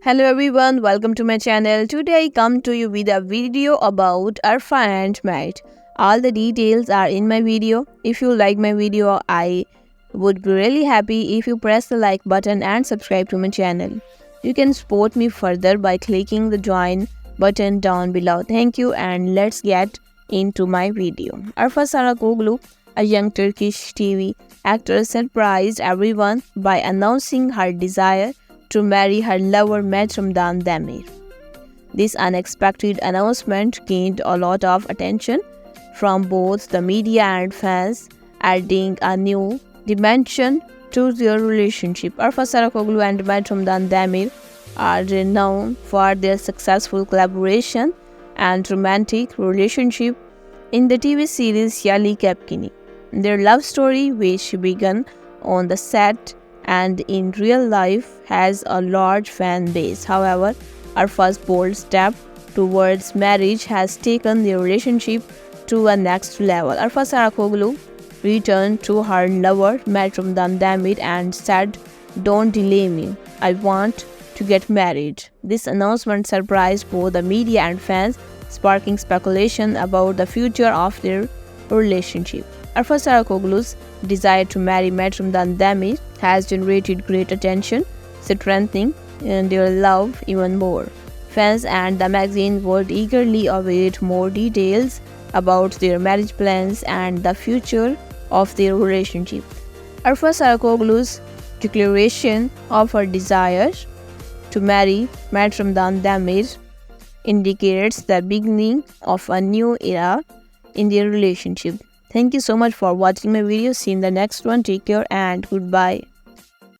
Hello everyone, welcome to my channel. Today I come to you with a video about Arfa and Matt. All the details are in my video. If you like my video, I would be really happy if you press the like button and subscribe to my channel. You can support me further by clicking the join button down below. Thank you and let's get into my video. Arfa Sarakoglu, a young Turkish TV actress, surprised everyone by announcing her desire to marry her lover Matramdan Demir. This unexpected announcement gained a lot of attention from both the media and fans, adding a new dimension to their relationship. Arfa Sarakoglu and Matramdan Demir are renowned for their successful collaboration and romantic relationship in the TV series Yali Kapkini. Their love story, which began on the set and in real life has a large fan base. However, our first bold step towards marriage has taken the relationship to a next level. Arfa Sarakoglu returned to her lover Matrum Damdamit and said, Don't delay me. I want to get married. This announcement surprised both the media and fans, sparking speculation about the future of their relationship. Arfa Sarakoglu's desire to marry Matrum Dandami has generated great attention, strengthening their love even more. Fans and the magazine would eagerly await more details about their marriage plans and the future of their relationship. Arfa Sarakoglu's declaration of her desire to marry Matram Damir indicates the beginning of a new era in their relationship. Thank you so much for watching my video. See you in the next one. Take care and goodbye.